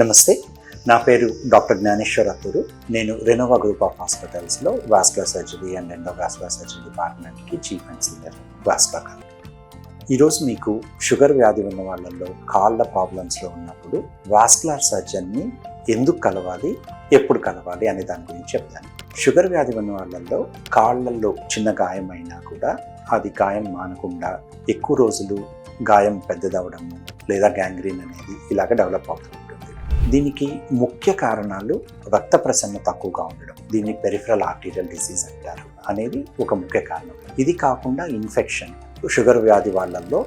నమస్తే. నా పేరు డాక్టర్ జ్ఞానేశ్వర్ అత్తూరు. నేను రెనోవా గ్రూప్ ఆఫ్ హాస్పిటల్స్లో vascular surgery and endovascular surgery డిపార్ట్మెంట్కి చీఫ్ అండ్ సీనియర్ వాస్కులర్ ఈరోజు మీకు షుగర్ వ్యాధి ఉన్న వాళ్ళల్లో కాళ్ళ ప్రాబ్లమ్స్లో ఉన్నప్పుడు వాస్కులర్ సర్జన్ని ఎందుకు కలవాలి ఎప్పుడు కలవాలి అనే దాని గురించి చెప్తాను. షుగర్ వ్యాధి ఉన్న వాళ్ళల్లో కాళ్ళల్లో చిన్న గాయం అయినా కూడా అది గాయం మానకుండా ఎక్కువ రోజులు గాయం పెద్దదవడము లేదా గ్యాంగ్రీన్ అనేది ఇలాగ డెవలప్ అవుతుంది. దీనికి ముఖ్య కారణాలు రక్త ప్రసరణ తక్కువగా ఉండడం. దీన్ని పెరిఫరల్ ఆర్టీరియల్ డిసీజ్ అంటారు అనేది ఒక ముఖ్య కారణం. ఇది కాకుండా ఇన్ఫెక్షన్. షుగర్ వ్యాధి వాళ్ళల్లో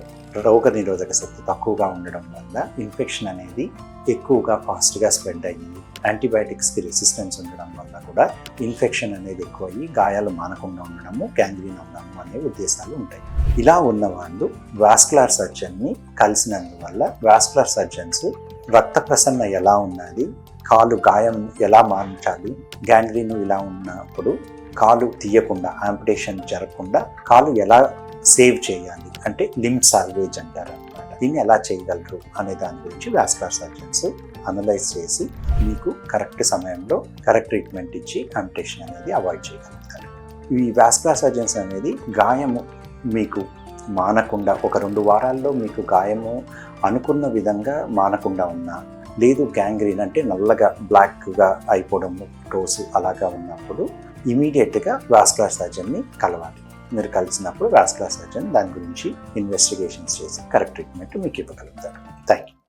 రోగ నిరోధక శక్తి తక్కువగా ఉండడం వల్ల ఇన్ఫెక్షన్ అనేది ఎక్కువగా ఫాస్ట్గా స్ప్రెడ్ అయ్యింది యాంటీబయాటిక్స్కి రెసిస్టెన్స్ ఉండడం వల్ల కూడా ఇన్ఫెక్షన్ అనేది ఎక్కువయ్యి గాయాలు మానకుండా ఉండడము క్యాంగ్రీన్ ఉండడము అనే ఉద్దేశాలు ఉంటాయి. ఇలా ఉన్న వాళ్ళు వాస్కులర్ సర్జన్ని కలిసినందువల్ల వాస్కులర్ సర్జన్స్ రక్త ప్రసరణ ఎలా ఉన్నది కాలు గాయం ఎలా మారించాలి? గ్యాంగ్రీన్ ఇలా ఉన్నప్పుడు కాలు తీయకుండా ఆంపిటేషన్ జరగకుండా కాలు ఎలా సేవ్ చేయాలి? అంటే లిమ్ సాల్వేజ్ అంటారు అనమాట దీన్ని ఎలా చేయగలరు అనే దాని గురించి వాస్కులర్ సర్జన్స్ అనలైజ్ చేసి మీకు కరెక్ట్ సమయంలో కరెక్ట్ ట్రీట్మెంట్ ఇచ్చి ఆంపిటేషన్ అనేది అవాయిడ్ చేయగలుగుతారు. ఈ వాస్కులర్ సర్జన్స్ అనేది గాయము మీకు మానకుండా ఒక రెండు వారాల్లో మీకు గాయము అనుకున్న విధంగా మానకుండా ఉన్నా లేదు గ్యాంగ్రీన్ అంటే నల్లగా బ్లాక్గా అయిపోవడం టోసు అలాగా ఉన్నప్పుడు ఇమీడియట్గా వాస్కులర్ సర్జన్ని కలవాలి. మీరు కలిసినప్పుడు వాస్కులర్ సర్జన్ దాని గురించి ఇన్వెస్టిగేషన్స్ చేసి కరెక్ట్ ట్రీట్మెంట్ మీకు ఇవ్వగలుగుతారు. Thank you